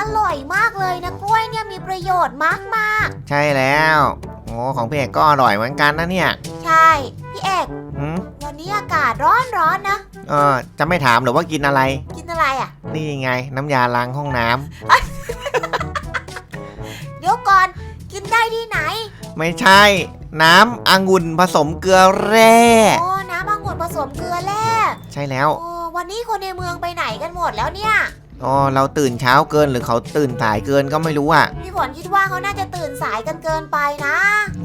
อร่อยมากเลยนะกล้วยเนี่ยมีประโยชน์มากมากใช่แล้ว โอ้ของพี่เอกก็อร่อยเหมือนกันนะเนี่ยๆใช่ พี่เอกหืมวันนี้อากาศร้อนร้อนๆนะ เออจะไม่ถามหรือว่ากินอะไร กินอะไรอะ นี่ไง น้ำยาล้างห้องน้ำ เดี๋ยวก่อน กินได้ที่ไหน ไม่ใช่ น้ำองุ่นผสมเกลือแร่ โอ้ น้ำองุ่นผสมเกลือแร่ ใช่แล้วโอ้วันนี้คนในเมืองไปไหนกันหมดแล้วเนี่ยอ๋อเราตื่นเช้าเกินหรือเขาตื่นสายเกินก็ไม่รู้อะพี่ฝนคิดว่าเขาน่าจะตื่นสายกันเกินไปนะ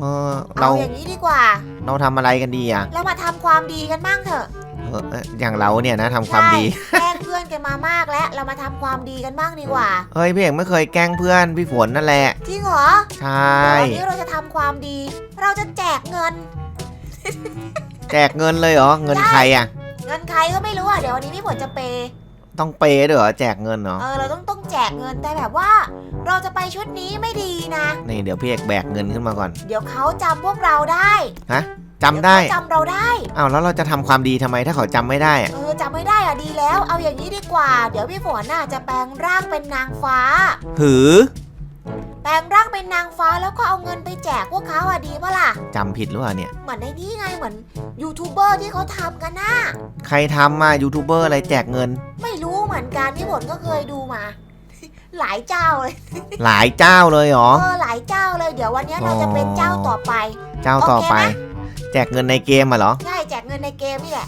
เออเราเอาอย่างนี้ดีกว่า เราทำอะไรกันดีอะเรามาทำความดีกันบ้างเถอะเออเอออย่างเราเนี่ยนะทำความดีใช่แกล้งเพื่อนกันมามากแล้วเรามาทำความดีกันบ้างดีกว่าเฮ้ยพี่เอกไม่เคยแกล้งเพื่อนพี่ฝนนั่นแหละจริงเหรอใช่วันนี้เราจะทำความดี เราจะแจกเงินแจกเงินเลยเหรอเงินใครอะเงิน ใครก็ไม่รู้อะเดี๋ยววันนี้พี่ฝนจะเปย์ต้องเปย์ด้วยเหรอแจกเงินเหรอเออเราต้องต้องแจกเงินแต่แบบว่า เราจะไปชุดนี้ไม่ดีนะ นี่เดี๋ยวพี่เอกแบกเงินขึ้นมาก่อนเดี๋ยวเขาจำพวกเราได้จำได้เยวเขาจำเราได้อ้าวแล้วเราจะทำความดีทำไมถ้าเขาจำไม่ได้อะเออจำไม่ได้อะดีแล้ว เอาอย่างนี้ดีกว่า เดี๋ยวพี่ฝนน่ะจะแปลงร่างเป็นนางฟ้า หือแป ลงร่างเป็นนางฟ้าแล้วก็เอาเงินไปแจกพวกเขาอะดีปะล่ะ จำผิดหรือเปล่าเนี่ย เหมือนในนี้ไงเหมือนยูทูบเบอร์ที่เขาทำกันน่ะใครทำมายูทูบเบอร์อะไรแจกเงิน ไม่รู้เหมือนกันพี่ฝนก็เคยดูมา หลายเจ้าเลยหลายเจ้าเลยเหรอ เออหลายเจ้าเลยเดี๋ยววันนี้เราจะเป็นเจ้าต่อไป เจ้าต่อไป โอเคไหแจกเงินในเกมอะเหรอ ใช่แจกเงินในเกมนี่แหละ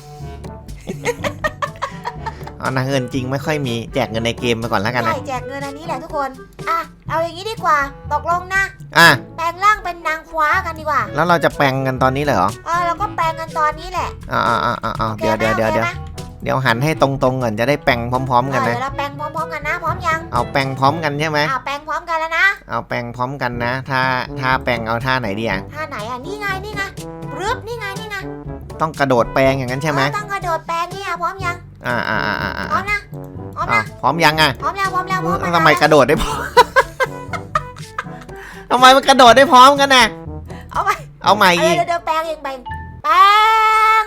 เอานะเงินจริงไม่ค่อยมีแจกเงินในเกมไปก่อนแล้วกันใช่นะแจกเงินอันนี้แหละทุกคน อะ เอาอย่างนี้ดีกว่า ตกลงนะ อะ แปลงร่างเป็นนางฟ้ากันดีกว่าแล้วเราจะแปลงกันตอนนี้เลยเหรอเออเราก็แปลงกันตอนนี้แหละอ่าอ่าอ่าอ่าโอคเดี๋ยวเดี๋ยวไหมเดี๋ยวเดี๋ยวโอคไหมเดี๋ยวหันให้ตรงๆก่อนจะได้แปลงพร้อม ๆ กันเออนะ เดี๋ยวเราแปลงพร้อมๆกันนะ พร้อมยังเอาแปลงพร้อมกันใช่ไหมอ่าแปลงพร้อมกันแล้วนะ เอาแปลงพร้อมกันนะ ถ้าถ้าแปลงเอาท่าไหนดีอะท่าไหนอะ นี่ไง นี่ไงรึบนี่ไง นี่ไง ต้องกระโดดแปลงอย่างนั้นใช่ไหมเออต้องกระโดดแปลงนี่อะพร้อมยัง อ่าอ่าอ่าอ่าอ่าพร้อมนะพร้อมอะนะพร้อมยังอะพร้อมแล้วพร้อมแล้วพร้อมทำไมกระโดดได้พร้อมทำไมมันกระโดดได้พร้อมกันน่ะเอาไปเอาใหม่เดี๋อียวกเดี๋ยวเดี๋ยวแปลงเองแปลงแปลง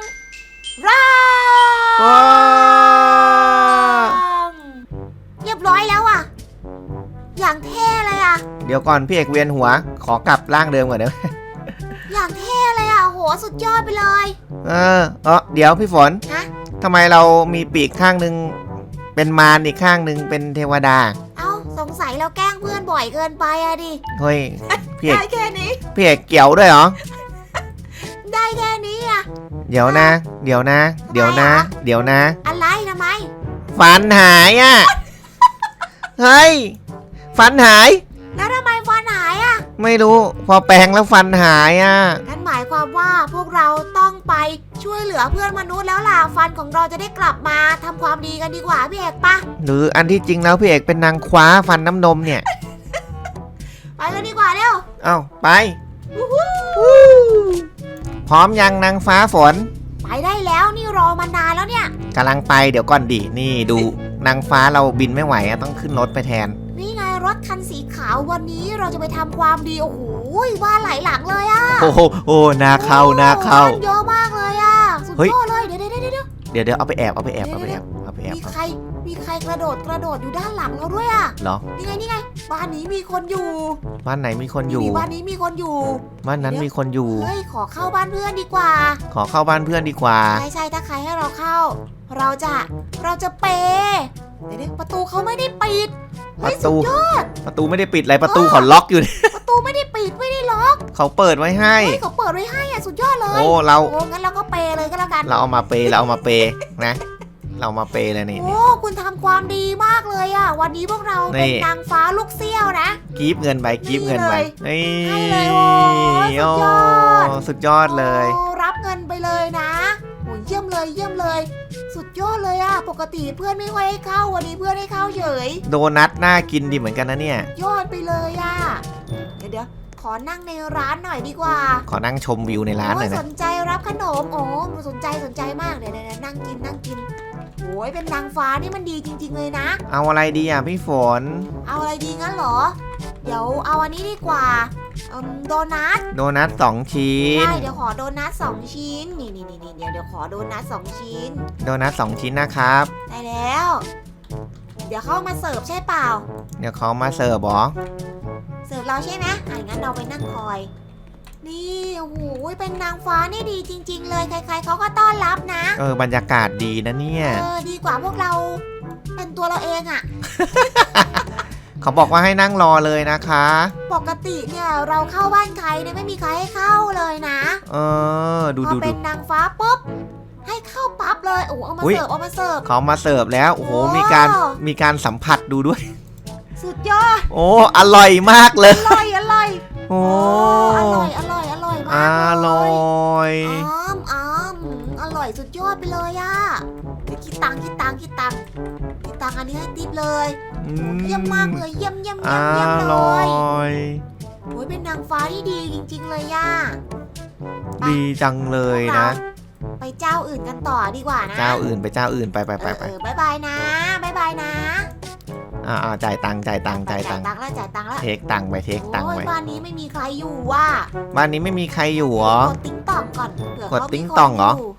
ร่างว้าวเรียบร้อยแล้วอะ อย่างเท่เลยอะ เดี๋ยวก่อนพี่เอกเวียนหัว ขอกลับร่างเดิมก่อนเดี๋ยวอย่างเท่เลยอะโหสุดยอดไปเลย เออเออเดี๋ยวพี่ฝนฮะ ทำไมเรามีปีกข้างหนึ่งเป็นมารอีกข้างหนึ่งเป็นเทวดา เอ้าสงสัยเราแกล้งเพื่อนบ่อยเกินไปอะดิ เฮ้ยพี่เอกได้แค่นี้ พี่เอกเกี่ยวด้วยเหรอ ได้แค่นี้อะเดี๋ยวนะ เดี๋ยวนะ เดี๋ยวนะ เดี๋ยวนะ อะไรทำไม ฟันหายอะเฮ้ย ฟันหาย ไม่รู้พอแปลงแล้วฟันหายอะ นั่นหมายความว่าพวกเราต้องไปช่วยเหลือเพื่อนมนุษย์แล้วล่ะฟันของเราจะได้กลับมาทำความดีกันดีกว่าพี่เอกปะหรืออันที่จริงแล้วพี่เอกเป็นนางคว้าฟันน้ำนมเนี่ย ไปกันดีกว่าเร็วเอ้าไป พร้อมยังนางฟ้าฝนไปได้แล้วนี่รอมานานแล้วเนี่ย กำลังไปเดี๋ยวก่อนดินี่ดู นางฟ้าเราบินไม่ไหวอะต้องขึ้นรถไปแทนนี่ไง รถคันสีขาววันนี้เราจะไปทำความดี โอ้โหว่าไหลายหลังเลยอะโอ้โหโอ้นาเข้านาเข้าโอ้เยอะมากเลยอะสุดเฮ้ย ยอดเลยเดี๋ยวเดี๋ยวเดี๋ยวเดี๋ยวเดี๋ยวเดี๋ยวเอาไปแอบเอาไปแอบเอาไปแอบเอาไปแอบมีใครมีใครกระโดดกระโดดอยู่ด้านหลังเราด้วยอะเหรอนี่ไงนี่ไง บ้านนี้มีคนอยู่บ้านไหนมีคนอยู่ นี่บ้านนี้มีคนอยู่ บ้านนั้นมีคนอยู่ เฮ้ย ขอเข้าบ้านเพื่อนดีกว่า ขอเข้าบ้านเพื่อนดีกว่า ใช่ใช่ถ้าใครให้เราเข้า เราจะ เราจะเปย์เดี๋ยวๆประตูเขาไม่ได้ปิด ปเฮ้ยระสุตูดยอดประตูไม่ได้ปิดอะไรประตูเขาล็อกอยู่ประตูไม่ได้ปิดไม่ได้ล็อกเขาเปิดไว้ให้เฮ้ยเขาเปิดไว้ให้อะสุดยอดเลยโอ้เราโอ้งั้นเราก็เปย์เลยก็แล้วกัน เราเอามาเปย์เราเอามาเปย์นะ เรามาเปย์เลยนี่โอ้คุณทำความดีมากเลยอะวันนี้พวกเราเป็นนี่นางฟ้าลูกเซี่ยวนะกีบเงินไปกีบเงินไปนี่ให้เลยโอ้สุดยอดโสุดยอดเลยโอ้รับเงินไปเลยนะโอ้เยี่ยมเลยเยี่ยมเลย สุดยอดเลยอะปกติเพื่อนไม่ค่อยให้เข้าวันนี้เพื่อนให้เข้าเฉย โดนัทน่ากินดีเหมือนกันนะเนี่ย ยอดไปเลยอะเดี๋ยวเดี๋ยวขอนั่งในร้านหน่อยดีกว่าขอนั่งชมวิวในร้านหน่อยโอ้นะสนใจรับขนมโอ้สนใจสนใจมากเดี๋ยวเดี๋ยวเดี๋ยวนั่งกินนั่งกินโอ้ยเป็นนางฟ้านี่มันดีจริง ๆ เลยนะ เอาอะไรดีอะพี่ฝน เอาอะไรดีงั้นเหรอ เดี๋ยวเอาอันนี้ดีกว่าเอิ่มโดนัทโดนัทสองชิ้นใช่เดี๋ยวขอโดนัทสองชิ้น นี่นี่นี่นี่เดี๋ยวเดี๋ยวขอโดนัทสองชิ้น โดนัทสองชิ้นนะครับ ได้แล้ว เดี๋ยวเขามาเสิร์ฟใช่เปล่า เดี๋ยวเขามาเสิร์ฟบอเสิร์ฟเราใช่ไหมอะงั้นเราไปนั่งคอย นี่โอ้โหเป็นนางฟ้านี่ดีจริง ๆ เลย ใคร ๆเขาก็ต้อนรับนะ เออบรรยากาศดีนะเนี่ย เออ ดีกว่าพวกเรา เป็นตัวเราเองอะ เขาบอกว่าให้นั่งรอเลยนะคะ ปกติเนี่ยเราเข้าบ้านใครเนี่ยไม่มีใครให้เข้าเลยนะเออ ดูพอดูเป็ดู นนางฟ้าปุ๊บให้เข้าปั๊บเลยโอ้โหเอามาอุ๊ย เสิร์ฟเอามาเสิร์ฟ เขามาเสิร์ฟแล้ว โอ้โหโอ้มีการมีการสัมผัสดูด้วย สุดยอดโอ้ อร่อยมากเลย อร่อยอร่อยโอ้ อร่อยอร่อยอร่อยอมากเลร่อย ย อ้อมอ้อมอืมอร่อยสุดยอดไปเลยอะเดี๋ยวคิดตังค์คิดตังค์คิดตังค์คิดตังค์อันนี้ให้ติ๊บเลยอื เยี่ยมมากเลยเยี่ยมเยี่ยมอเยี่ยมเยี่ยมเลร่อย ย โอ้ยเป็นนางฟ้าที่ดีจริง ๆ เลยย่า ไป ดีจังเลยนะไปเจ้าอื่นกันต่อดีกว่านะเจ้าอื่นไปเจ้าอื่นไปไปไปเออไปเออบายบายนะบายบายนะอ่าอ่าจ่ายตังค์จ่ายตังค์จ่ายตังค์จ่ายตังค์แล้วจ่ายตังค์แล้วเทคตังค์ไปเทคตังค์โอ้ยไปบ้านนี้ไม่มีใครอยู่ว่ะบ้านนี้ไม่มีใครอยู่เหรอ กดติ๊งต่องก่อนเผื่อกดเขามีติ๊งต่องเหรอคนยู่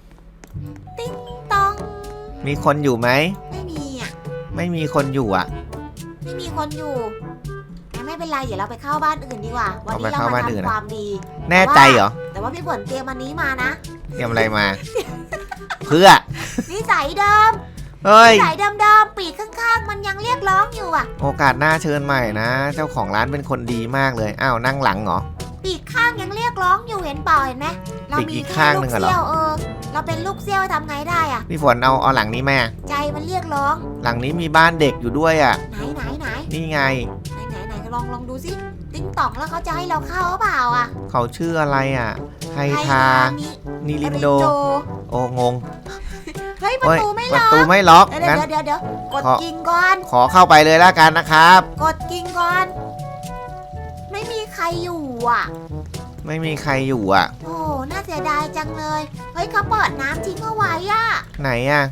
ติ๊งต่องมีคนอยู่ไหมไม่มีอะไม่มีคนอยู่อะไม่มี คนอยู่งั้นไม่เป็นไรเดี๋ยวเราไปเข้าบ้านอื่นดีกว่า วันนี้เอาไปเราเข้ามาบ้านอื่นทำอะความดีแน่ใจเหรอ แต่ว่าพี่ฝนเตรียมอันนี้มานะ เตรียมอะไรมา เพื่อนิสัยเดิมเฮ้ยนิสัยเดิมๆปีกข้างๆ มันยังเรียกร้องอยู่อะ โอกาสหน้าเชิญใหม่นะ เจ้าของร้านเป็นคนดีมากเลย อ้าวนั่งหลังเหรอ ปีกข้างยังเรียกร้องอยู่เห็นเปล่าเห็นไหมเราปีกมีอีกแค่ข้างหลูนึ่กงอะเหรอ เสี้ยวเออ เราเป็นลูกเสี้ยวทำไงได้อะพี่ฝนเอาเอาหลังนี้แม่ใจมันเรียกร้อง หลังนี้มีบ้านเด็กอยู่ด้วยอะ ไหนไหนไหนนี่ไง ไหนไหนไหนลองลองดูสิติ๊งต่องแล้วเขาจะให้เราเข้าหรือเปล่าอะเขาชื่ออะไรอะไฮทานินิลินโด โอ้งง เฮ้ยประเฮ้ยตูไม่ปล็ระอกตูไม่ล็อก เดี๋ยวงั้น เดี๋ยวเดี๋ยวเดี๋ยวกดขอ กิ่งก่อน ขอเข้าไปเลยแล้วกันนะครับ กดกิ่งก่อนไม่มี ใครอยู่อะ ไม่มีใครอยู่อะ โอ้ น่าเสียดายจังเลย เฮ้ยเขาเปิดน้ำทิ้งเอาไว้อะไหนอะ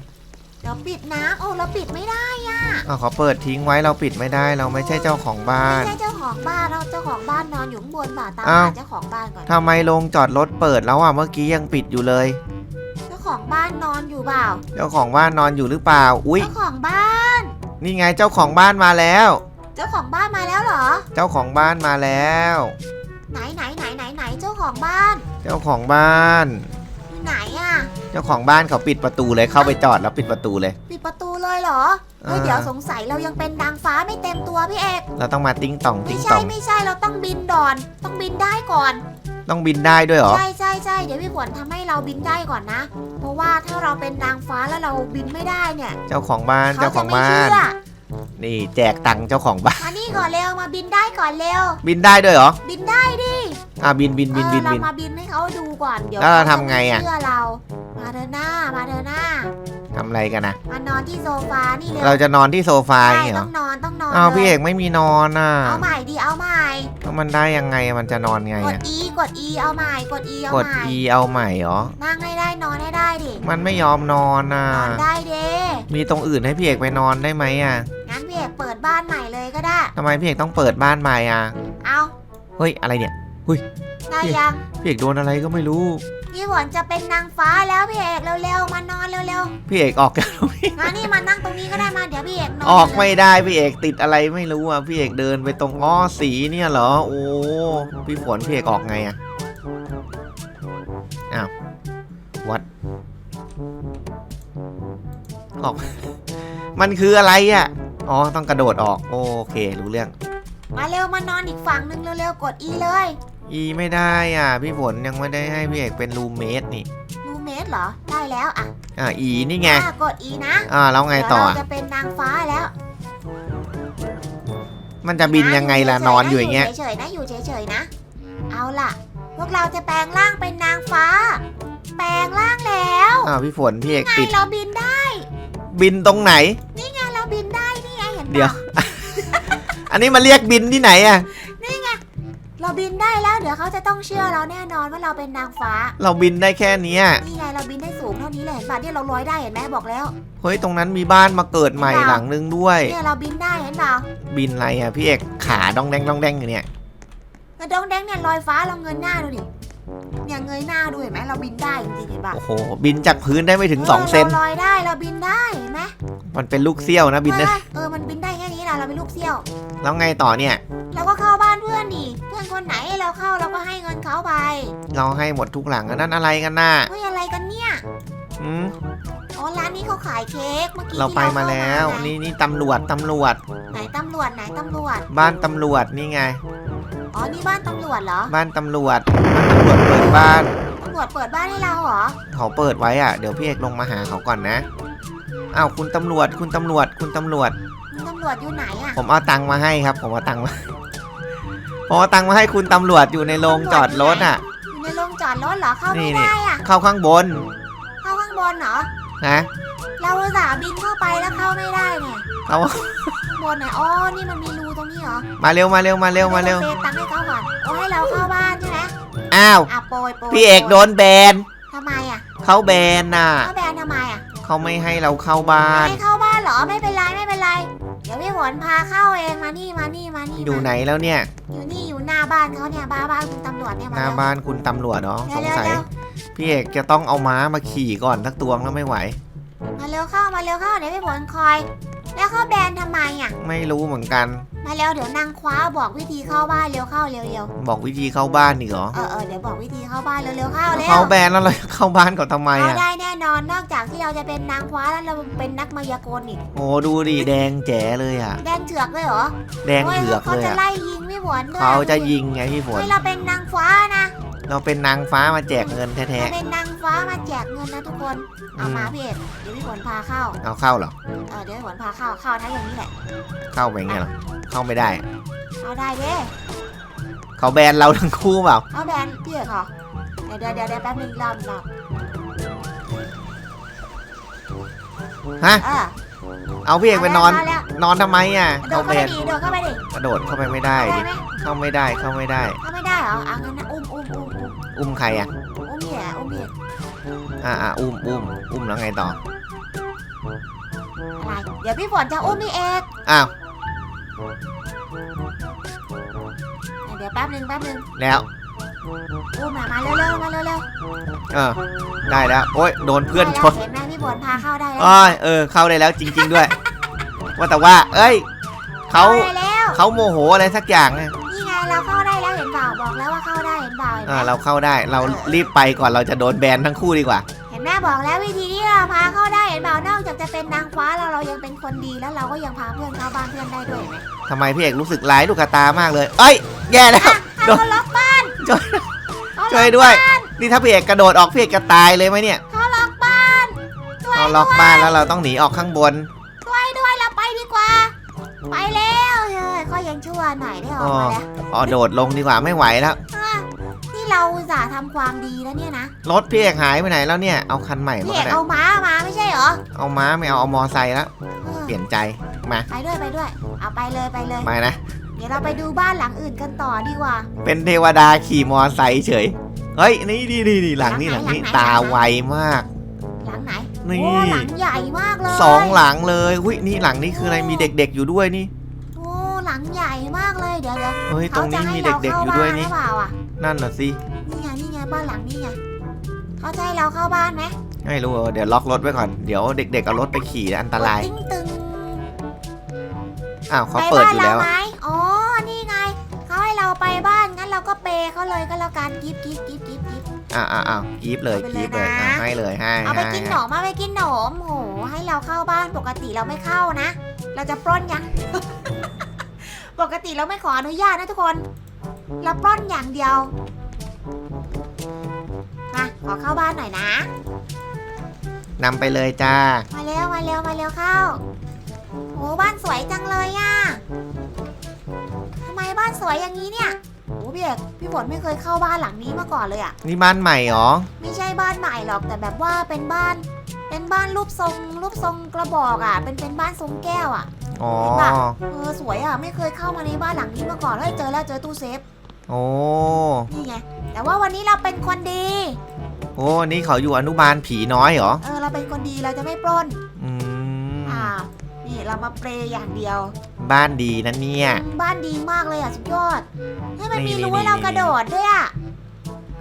เดี๋ยวปิดน้ำโอ้เราปิดไม่ได้อะอ้าวเขาเปิดทิ้งไว้เราปิดไม่ได้ เราไม่ใช่เจ้าของบ้าไม่น ใช่เจ้าของบ้านเราเจ้าของบ้านนอนอยู่ข้างบนบ่าตามอ้าว หาเจ้าของบ้านก่อน ทำไมโรงจอดรถเปิดแล้วอะเมื่อกี้ยังปิดอยู่เลย เจ้าของบ้านนอนอยู่เปล่าเจ้าของบ้านนอนอยู่หรือเปล่า อุ๊ย เจ้าของบ้าน นี่ไงเจ้าของบ้านมาแล้ว เจ้าของบ้านมาแล้วเหรอ เจ้าของบ้านมาแล้ว ไหนไหนไหนไหนไหนเจ้าของบ้านเจ้าของบ้าน อยู่ไหนอะ เจ้าของบ้านเขาปิดประตูเลยเข้าไปจอดแล้วปิดประตูเลย ปิดประตูเลยเหรอเฮ้ยอ่าเดี๋ยวสงสัยเรายังเป็นนางฟ้าไม่เต็มตัวพี่เอกเราต้องมาติ้งต่องไม่ติ้งใช่ต่อง ไม่ใช่เราต้องบินก่อน ต้องบินได้ก่อน ต้องบินได้ด้วยเหรอ ใช่ใช่ใช่เดี๋ยวพี่ฝนทำให้เราบินได้ก่อนนะ เพราะว่าถ้าเราเป็นนางฟ้าแล้วเราบินไม่ได้เนี่ยเจ้าของบ้านเขาเจ้าขจะองไม่บ้าเชื่นอ นี่แจกตังค์เจ้าของบ้าน มานี่ก่อนเร็วมาบินได้ก่อนเร็ว บินได้ด้วยเหรอ บินได้ดิอะบินบินบินบินเออบินเรามาบินให้เขาดูก่อนเดี๋ยวแล้วเราขจะทำไงอะม่เชื่อเรา มาเถอะหน้ามาเถอะหน้าทำอะไรกันนะ มานอนที่โซฟานี่เร็วเราจะนอนที่โซฟาอใช่ย่างเงี้ยเหรต้อองนอนต้องนอนอ้าวเลยพี่เอกไม่มีนอนอะเอาใหม่ดิเอาใหม่ แล้วมันได้ยังไงมันจะนอนไงกดอะ E กด E เอาใหม่กด E เอากด ใหม่ E เอาใหม่เหรอ นั่งให้ได้นอนให้ได้ดิมันไม่ยอมนอนอะ นอนได้เด้มีตรงอื่นให้พี่เอกไปนอนได้ไหมอะ บ้านใหม่เลยก็ได้ ทำไมพี่เอกต้องเปิดบ้านใหม่อะ เอาเฮ้ยอะไรเนี่ย ได้ยัง พี่เอกโดนอะไรก็ไม่รู้ พี่ฝนจะเป็นนางฟ้าแล้วพี่เอกเร็วๆมานอนเร็วพี่เอกออกจากตรงนี้ๆมานี่มานั่งตรงนี้ก็ได้มาเดี๋ยวพี่เอกนอนออกไม่ได้พี่เอกติดอะไรไม่รู้อะพี่เอกเดินไปตรงอ้อสีเนี่ยเหรอ โอ้พี่ฝนพี่เอกออกไงอะ อ้าววัดออก มันคืออะไรอะ อ๋อ ต้องกระโดดออก โอเค รู้เรื่อง มาเร็วมานอนอีกฝั่งหนึงเร็วๆกด E เลยอีไม่ได้อะ พี่ฝนยังไม่ได้ให้พี่เอกเป็นรูมเมทนี่รูเมทเหรอได้แล้วอะอ่าอีนี่ไงอะกด E นะอ่าแล้วไงเดี๋ยวต่อเราอะจะเป็นนางฟ้าแล้ว มันจะบินยังไงล่ะนอนอยู่อย่างเงี้ยเฉยๆนะอยู่เฉยๆนะ เอาล่ะ พวกเราจะแปลงร่างเป็นนางฟ้า แปลงร่างแล้วอ้าวพี่ฝนพี่เอกไงติดเราบินได้ บินตรงไหน เห็นปะเดี๋ยว อันนี้มาเรียกบินที่ไหนอะเราบินได้แล้วเดี๋ยวเขาจะต้องเชื่อเราแน่นอนว่าเราเป็นนางฟ้า เราบินได้แค่เนี้ยนี่ไงเราบินได้สูงเท่านี้เลยเห็นปะเนี่ยเราลอยได้เห็นไหมบอกแล้ว เฮ้ยตรงนั้นมีบ้านมาเกิดใหม่หลังนึงด้วย เนี่ยเราบินได้เห็นเปล่าบินอะไรอะพี่เอกขาดองแดงดองแดงอยู่เนี่ยเกระดงแดงเนี่ยลอยฟ้าเราเงยหน้าดูดิเนี่ยเงยหน้าดูเห็นไหมเราบินได้จริงๆเห็นปะโอ้โหบินจากพื้นได้ไม่ถึง2เซนเราลอยได้เราบินได้เห็นไหมมันเป็นลูกเสี้ยวนะบินเอได้อเออมันบิน ได้แค่นี้นะเราเป็นลูกเสี้ยว แล้วไงต่อเนี่ย เราก็เข้าบ้านเพื่อนดิเพื่อนคนไหนให้เราเข้าเราก็ให้เงินเขาไปเราให้หมดทุกหลังอันนั้นอะไรกันน่ะเฮ้ยอะไรกันเนี่ยอืมอ๋อร้านนี้เขาขายเค้กเมื่อกี้เราที่ไปมาแล้วเข้าไงนี่นี่ตำรวจตำรวจ ไหนตำรวจไหนตำรวจบ้านตำรวจนี่ไง อ๋อนี่บ้านตำรวจเหรอบ้านตำรวจบ้านตำรวจเปิดบ้าน ตำรวจเปิดบ้านให้เราเหรอเขาเปิดไว้อะ เดี๋ยวพี่เอกลงมาหาเขาก่อนนะ อ้าวคุณตำรวจ คุณตำรวจ คุณตำรวจมีตำรวจอยู่ไหนอะผมเอาตังค์มาให้ครับ ผมเอาตังค์มา ผมเอาตังค์มาให้คุณตำรวจอยู่ในโรงจอดรถอะ อยู่ในโรงจอดรถเหรอเข้านี่ไม่นี่ ได้อะเข้าข้างบนเข้าข้างบนเหรอนะเราอุตส่าห์บินเข้าไปแล้วเข้าไม่ได้เนี่ยเขาข้างบนไหนอ๋อนี่มันมีรูตรงนี้เหรอมาเร็วมาเร็วมาเร็วมาเร็วเปตังค์ให้เขาก่อนโอ้ให้เราเข้าบ้านใช่ไหมอ้าว อะโปรยโปรยพี่เอกโดนแบนทำไมอะเขาแบนน่ะเขาแบนทำไมอะเขาไม่ให้เราเข้าบ้าน ไม่เข้าบ้านเหรอไม่เป็นไรไม่เป็นไรเดี๋ยวพี่ฝนพาเข้าเองมานี่มานี่มานี่อยู่มาไหนแล้วเนี่ย อยู่นี่อยู่หน้าบ้านเขาเนี่ยบ้านบ้านคุณตำรวจเนี่ยหมาน้าเร็วบ้านคุณตำรวจเนาะสงเร็วสัยเร็วพี่เอกจะต้องเอาม้ามาขี่ก่อนสักตัวแล้วไม่ไหว มาเร็วเข้ามาเร็วเข้าเดี๋ยวพี่ฝนคอย แล้วเขาแบนทำไมอะไม่รู้เหมือนกัน มาเร็วเดี๋ยวนางคว้าบอกวิธีเข้าบ้านเร็วเข้าเร็วเร็วบอกวิธีเข้าบ้านอีกเหรอเออเออเดี๋ยวบอกวิธีเข้าบ้านเร็วเร็วเข้าเร็วเขาแบนแล้วเราจะเข้าบ้านก่อนทำไมเข้าอะได้แน่นอนนอกจากที่เราจะเป็นนางคว้าแล้วเราเป็นนักมายากลอีกโอ้ดูดิแดงแจ๋เลยอะ แดงเถือกเลยเหรอแดงเถือกโยเขาเลยจะอะไล่ยิงพี่ฝนด้วยเขาจะยิงไงพี่ฝน เฮ้ยเราเป็นนางฟ้านะเราเป็นนางฟ้ามาแจกเงินแท้ เราเป็นนางฟ้ามาแจกเงินนะทุกคน เอาอืม มาพี่เอกเดี๋ยวพี่ฝนพาเข้า ๆ เอาเข้าเหรอ เออเดี๋ยวพี่ฝนพาเข้าเข้าทั้งอย่างนี้แหละ เข้าไปไงเหรอ เข้าไม่ได้เข้าได้เด้เขาแบนเราทั้งคู่เปล่า เอาแบนพี่เอกเหรอเดี๋ยวเดี๋ยวเดี๋ยวเดี๋ยวแป๊บนึงรอบรอบ ฮะ เออ เอาพี่เอกไปนอนเข้าแล้ว นอนทำไมอะโดเขาดแบเข้าไปนดิโดดเข้าไปดิกระโดดเข้าไปไม่ได้ได้ดิไหมเข้าไม่ได้ เข้าไม่ได้ เข้าไม่ได้เหรอเอางั้นนะอุ้มอุ้มอุ้มอุ้มอุ้มใครอะ อุ้มเหยื่ออุ้มเหยื่ออ่าอ่าอุ้มอุ้มอุ้มแล้วไงต่อ อะไรเดี๋ยวพี่ฝนจะอุ้มพี่เอกอ้าว เดี๋ยวแป๊บนึงแป๊บนึงแล้ว อุ้มมามาเร็วๆมาเร็วเออ ได้แล้ว โอ้ยโดนๆเพื่อนชนได้แล้วเห็นไหม พี่ฝนพาเข้าได้แล้วอ้อยเออ เข้าได้แล้วจริง ๆด้วย ว่าแต่ว่า เอ้ยเขาได้แล้วเขาโมโหอะไรสักอย่างไงนี่ไงเราเข้าได้แล้วเห็นเปล่าบอกแล้วว่าเข้าได้เห็นเปล่าเห็นไหมอ่าเราเข้าได้เรารีบไปก่อนเราจะโดนแบนทั้งคู่ดีกว่า เห็นแม่บอกแล้ววิธีที่เราพาเข้าได้เห็นเปล่านอกจากจะเป็นนางฟ้าแล้วเรายังเป็นคนดีแล้วเราก็ยังพาเพื่อนเข้าบ้านเพื่อนได้ด้วยเห็นไหมทำไมพี่เอกรู้สึกร้ายลูกกระตามากเลย เอ้ย แย่แล้ว อะโดน เขาล็อกบ้านช่วย เขาล็ช่อวยกด้วย นี่ถ้าพี่เอกกระโดดออกพี่เอกจะตายเลยไหมเนี่ย เเราล็อกบ้านแล้วเราต้องหนีออกข้างบน ช่วยด้วยเราไปดีกว่า ไปแล้วเฮ้ยก็ยังชั่วหน่อยได้ออกมาแล้วอ๋อโดดลงดีกว่าไม่ไหวแล้วอะนี่เราอุตส่าห์ทำความดีแล้วเนี่ยนะรถพี่เอกหายไปไหนแล้วเนี่ยเอาคันใหม่มาพี่ก็เอกได้เอาม้ามาไม่ใช่เหรอเอาม้าไม่เอาเอามอไซค์แล้วเออเปลี่ยนใจมาไปด้วยไปด้วย เอาไปเลยไปเลยมานะ เดี๋ยวเราไปดูบ้านหลังอื่นกันต่อดีกว่า เป็นเทวดาขี่มอไซค์เฉยเฮ้ยนี่นี่นี่นี่หลังนี่หหลัลังงไหนนี่หลังไหน ตาไวมาก หลังไหน นี่ โอ้หลังใหญ่มากเลยสองหลังเลยอุ้ยนี่หลังนี้คืออะไรมีเด็กๆอยู่ด้วยนี่ โอ้หลังใหญ่มากเลยเดี๋ยวเดี๋ยวเฮ้ยตรงนี้มีเด็กๆอยู่ด้วยนี่ เขาจะให้เราเข้าบ้านหรือเปล่าอะนั่นน่ะสินี่ไงนี่ไงบ้านหลังนี่ไงเขาจะให้เราเข้าบ้านไหมไม่รู้เออเดี๋ยวล็อกรถไว้ก่อนเดี๋ยวเด็กๆเอารถไปขี่นะอันตราย กดติ้งตึงอ้าวเขาไปเปิดบ้าอนยู่เราแล้วไหมอ๋อนี่ไงเขาให้เราไปบ้านงั้นเราก็เปย์เขาเลยก็แล้วกันกิฟกิฟกิฟกิฟกิฟ อ่าอ่าอ่ากีบเลยเอาไปกีบเลยเลยนะอ่าให้เลยให้เอาไปให้กินให้หนมเอาไปกินหนมโหให้เราเข้าบ้านปกติเราไม่เข้านะ เราจะปล้นยัง ปกติเราไม่ขออนุญาตนะทุกคน เราปล้นอย่างเดียวมาขอเข้าบ้านหน่อยนะนำไปเลยจ้า มาเร็วมาเร็วมาเร็วเข้าโอ้บ้านสวยจังเลยอะทำไมบ้านสวยอย่างนี้เนี่ย โอ้พี่เอกพี่ฝนไม่เคยเข้าบ้านหลังนี้มาก่อนเลยอะนี่บ้านใหม่เหรอ ไม่ใช่บ้านใหม่หรอกแต่แบบว่าเป็นบ้าน เป็นบ้านรูปทรงรูปทรงกระบอกอะเป็นเป็นบ้านทรงแก้วอะอ๋อเห็นปะเออสวยอะไม่เคยเข้ามาในบ้านหลังนี้มาก่อนเฮ้ยเจอแล้วเจอตู้เซฟโอ้ นี่ไงแต่ว่าวันนี้เราเป็นคนดี โอ้นี่เขาอยู่อนุบาลผีน้อยเหรอ เออเราเป็นคนดีเราจะไม่ปล้น อืม อ่า นี่เรามาเปรย์อย่างเดียว บ้านดีนะเนี่ยอืมบ้านดีมากเลยอะสุดยอดให้ยมันนี่มีรูนี่ให้เรานี่ กระโดดด้วยอะ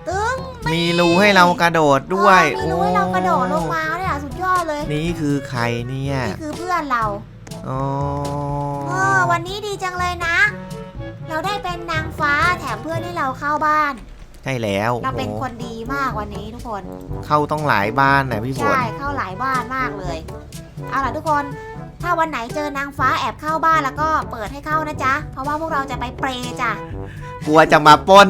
ตึ้งมีรูให้เรากระโดดด้วยเออมีรูให้เรากระโดดลงมาเนี่ยสุดยอดเลยนี่คือใครเนี่ยนี่คือเพื่อนเราอ๋อเออวันนี้ดีจังเลยนะ เราได้เป็นนางฟ้าแถมเพื่อนให้เราเข้าบ้าน ใช่แล้วเราเป็นโอ้คนดีมากวันนี้ทุกคน เข้าต้องหลายบ้านนะพี่ฝน ใช่เข้าหลายบ้านมากเลย เอาล่ะทุกคน ถ้าวันไหนเจอนางฟ้าแอบเข้าบ้านแล้วก็เปิดให้เข้านะจ๊ะ เพราะว่าพวกเราจะไปเปรย์จ้ะ กลัวจะมาปล้น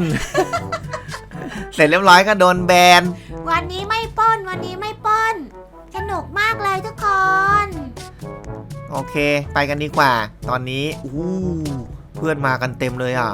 เสร็จเรียบร้อยก็โดนแบน วันนี้ไม่ปล้น วันนี้ไม่ปล้น สนุกมากเลยทุกคน โอเค ไปกันดีกว่า ตอนนี้อู้เพื่อนมากันเต็มเลยอะ